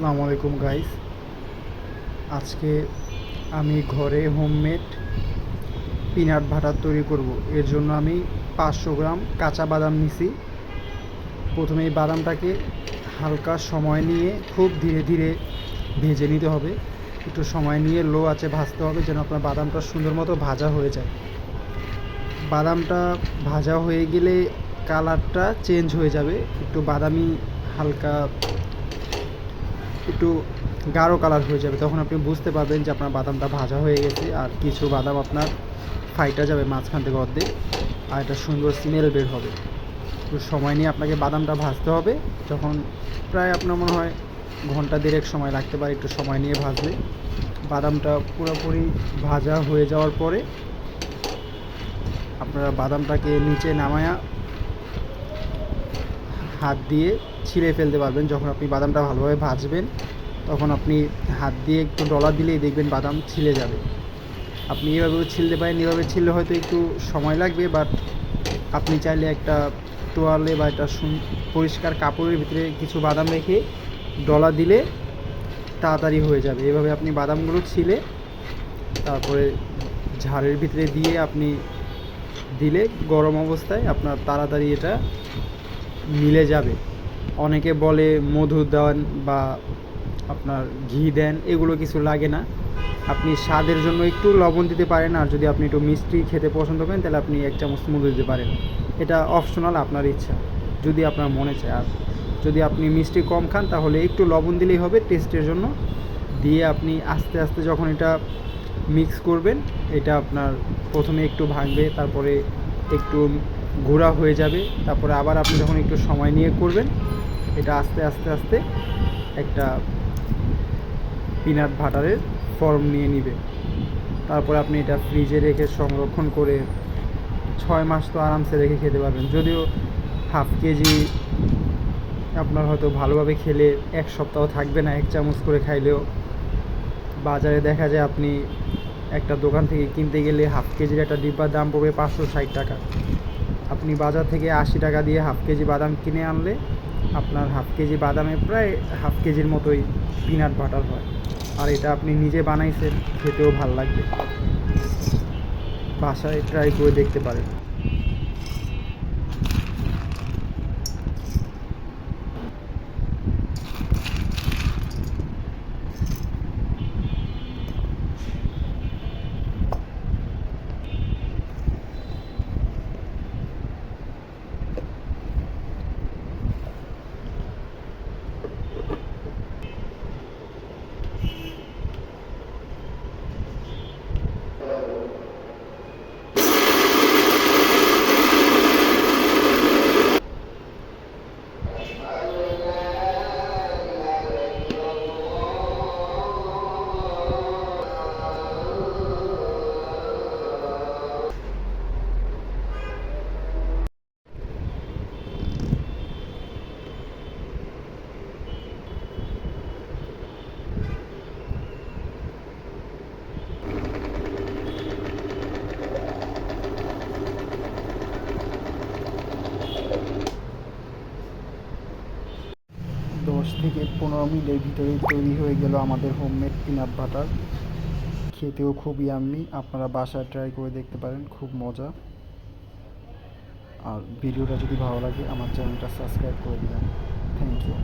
আসসালামু আলাইকুম গাইস আজকে আমি ঘরে হোমমেড পিনাট ভাটার তৈরি করব। এর জন্য আমি পাঁচশো গ্রাম কাঁচা বাদাম নিছি। প্রথমে এই বাদামটাকে হালকা সময় নিয়ে খুব ধীরে ধীরে ভেজে নিতে হবে। একটু সময় নিয়ে লো আছে ভাজতে হবে যেন আপনার বাদামটা সুন্দর মতো ভাজা হয়ে যায়। বাদামটা ভাজা হয়ে গেলে কালারটা চেঞ্জ হয়ে যাবে। একটু বাদামি হালকা একটু গাঢ় কালার হয়ে যাবে, তখন আপনি বুঝতে পারবেন যে আপনার বাদামটা ভাজা হয়ে গেছে আর কিছু বাদাম আপনার ফাইটা যাবে মাঝখান থেকে অর্ধেক আর একটা সুন্দর স্মেল বের হবে। একটু সময় নিয়ে আপনাকে বাদামটা ভাজতে হবে, যখন প্রায় আপনার মনে হয় ঘণ্টা দেড়েক সময় লাগতে পারে একটু সময় নিয়ে ভাজলে। বাদামটা পুরোপুরি ভাজা হয়ে যাওয়ার পরে আপনারা বাদামটাকে নিচে নামায়া হাত দিয়ে ছিঁড়ে ফেলতে পারবেন। যখন আপনি বাদামটা ভালোভাবে ভাজবেন, তখন আপনি হাত দিয়ে একটু ডলা দিলেই দেখবেন বাদাম ছিলে যাবে। আপনি এভাবেও ছিলতে পারেন, এভাবে ছিললে হয়তো একটু সময় লাগবে বাট আপনি চাইলে একটা তোয়ালে বা একটা পরিষ্কার কাপড়ের ভিতরে কিছু বাদাম রেখে ডলা দিলে তাড়াতাড়ি হয়ে যাবে। এভাবে আপনি বাদামগুলো ছিলে তারপরে ঝাড়ের ভিতরে দিয়ে আপনি দিলে গরম অবস্থায় আপনার তাড়াতাড়ি এটা মিলে যাবে। অনেকে বলে মধু দেন বা আপনার ঘি দেন, এগুলো কিছু লাগে না। আপনি স্বাদের জন্য একটু লবণ দিতে পারেন, আর যদি আপনি একটু মিষ্টি খেতে পছন্দ করেন, তাহলে আপনি এক চামচ মধু দিতে পারেন। এটা অপশনাল আপনার ইচ্ছা, যদি আপনার মনে চায়। আর যদি আপনি মিষ্টি কম খান, তাহলে একটু লবণ দিলেই হবে টেস্টের জন্য। দিয়ে আপনি আস্তে আস্তে যখন এটা মিক্স করবেন, এটা আপনার প্রথমে একটু ভাঙবে, তারপরে একটু গুঁড়া হয়ে যাবে। তারপরে আবার আপনি যখন একটু সময় নিয়ে করবেন এটা আস্তে আস্তে আস্তে একটা পিনাট ভাটারের ফর্ম নিয়ে নিবে। তারপরে আপনি এটা ফ্রিজে রেখে সংরক্ষণ করে ছয় মাস তো আরামসে রেখে খেতে পারবেন। যদিও হাফ কেজি আপনার হয়তো ভালোভাবে খেলে এক সপ্তাহ থাকবে না, এক চামচ করে খাইলেও। বাজারে দেখা যায় আপনি একটা দোকান থেকে কিনতে গেলে হাফ কেজির একটা ডিব্বার দাম পড়বে পাঁচশো ষাট টাকা। আপনি বাজার থেকে আশি টাকা দিয়ে হাফ কেজি বাদাম কিনে আনলে আপনার হাফ কেজি বাদামে প্রায় হাফ কেজির মতোই পিনাট বাটার হয়। আর এটা আপনি নিজে বানাইছেন, খেতেও ভালো লাগবে। বাসায় ট্রাই করে দেখতে পারেন। থেকে পনেরো মিনিটের ভিতরেই তৈরি হয়ে গেল আমাদের হোমমেড পিনাট বাটার খেতেও খুব ইয়াম্মি আপনারা বাসায় ট্রাই করে দেখতে পারেন, খুব মজা। আর ভিডিওটা যদি ভালো লাগে, আমার চ্যানেলটা সাবস্ক্রাইব করে দিবেন। Thank you